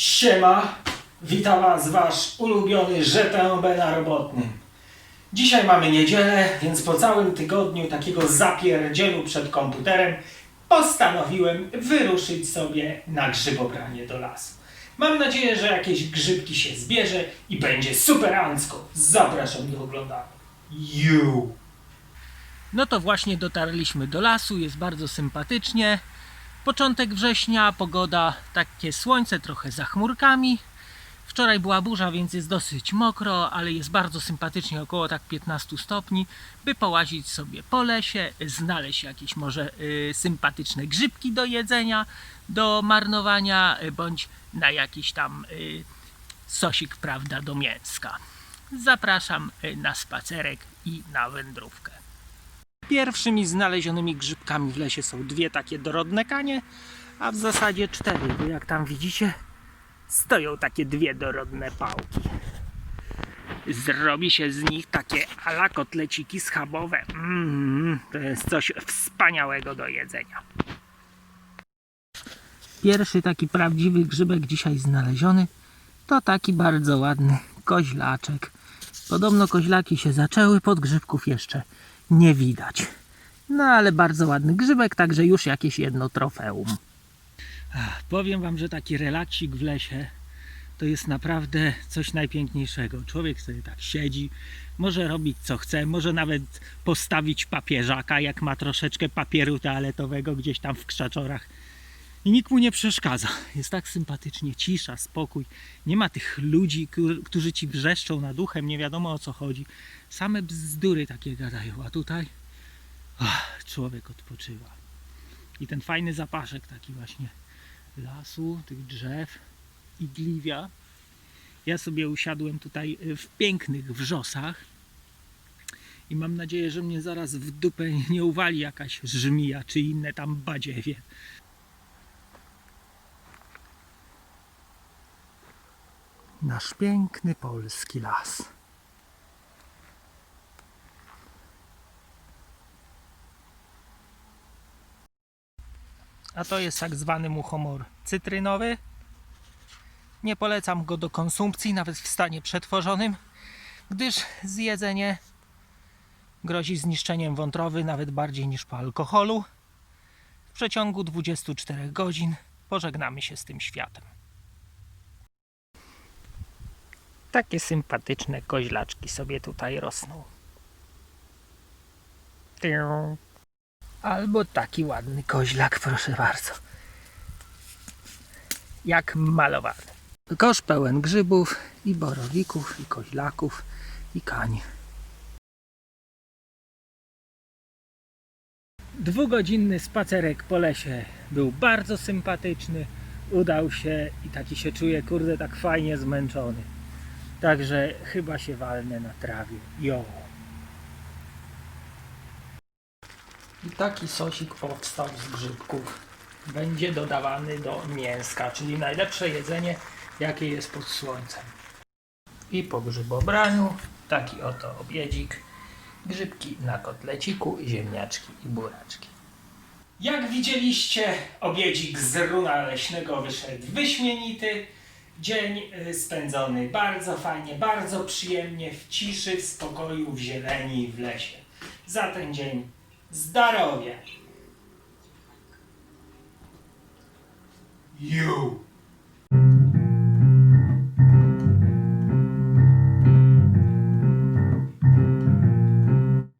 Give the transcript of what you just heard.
Siema, witam Was Wasz ulubiony ŻPMB na robotnym. Dzisiaj mamy niedzielę, więc po całym tygodniu takiego zapierdzielu przed komputerem postanowiłem wyruszyć sobie na grzybobranie do lasu. Mam nadzieję, że jakieś grzybki się zbierze i będzie superancko. Zapraszam do oglądania. You! No to właśnie dotarliśmy do lasu, jest bardzo sympatycznie. Początek września, pogoda, takie słońce trochę za chmurkami. Wczoraj była burza, więc jest dosyć mokro, ale jest bardzo sympatycznie, około tak 15 stopni, by połazić sobie po lesie, znaleźć jakieś może y, sympatyczne grzybki do jedzenia, do marnowania, y, bądź na jakiś tam y, sosik, prawda, do mięska. Zapraszam y, na spacerek i na wędrówkę. Pierwszymi znalezionymi grzybkami w lesie są dwie takie dorodne kanie, a w zasadzie cztery, bo jak tam widzicie, stoją takie dwie dorodne pałki. Zrobi się z nich takie ala kotleciki schabowe. Mm, to jest coś wspaniałego do jedzenia. Pierwszy taki prawdziwy grzybek dzisiaj znaleziony to taki bardzo ładny koźlaczek. Podobno koźlaki się zaczęły, podgrzybków jeszcze nie widać. No ale bardzo ładny grzybek, także już jakieś jedno trofeum. Powiem wam, że taki relaksik w lesie to jest naprawdę coś najpiękniejszego. Człowiek sobie tak siedzi, może robić co chce, może nawet postawić papieżaka, jak ma troszeczkę papieru toaletowego gdzieś tam w krzaczorach. I nikt mu nie przeszkadza. Jest tak sympatycznie, cisza, spokój. Nie ma tych ludzi, którzy- ci wrzeszczą nad uchem, nie wiadomo o co chodzi. Same bzdury takie gadają, a tutaj człowiek odpoczywa. I ten fajny zapaszek taki właśnie lasu, tych drzew, igliwia. Ja sobie usiadłem tutaj y, w pięknych wrzosach i mam nadzieję, że mnie zaraz w dupę nie uwali jakaś żmija czy inne tam badziewie. Nasz piękny polski las. A to jest tak zwany muchomor cytrynowy. Nie polecam go do konsumpcji, nawet w stanie przetworzonym, gdyż zjedzenie grozi zniszczeniem wątroby nawet bardziej niż po alkoholu. W przeciągu 24 godzin pożegnamy się z tym światem. Takie sympatyczne koźlaczki sobie tutaj rosną. Albo taki ładny koźlak, proszę bardzo. Jak malowany. Kosz pełen grzybów i borowików, i koźlaków, i kań. Dwugodzinny spacerek po lesie był bardzo sympatyczny. Udał się i taki się czuję, kurde, tak fajnie zmęczony. Także chyba się walnę na trawie. Jo. I taki sosik powstał z grzybków. Będzie dodawany do mięska, czyli najlepsze jedzenie, jakie jest pod słońcem. I po grzybobraniu taki oto obiedzik. Grzybki na kotleciku, ziemniaczki i buraczki. Jak widzieliście, obiedzik z runa leśnego wyszedł wyśmienity. Dzień y, spędzony bardzo fajnie, bardzo przyjemnie, w ciszy, w spokoju, w zieleni i w lesie. Za ten dzień zdrowia! You!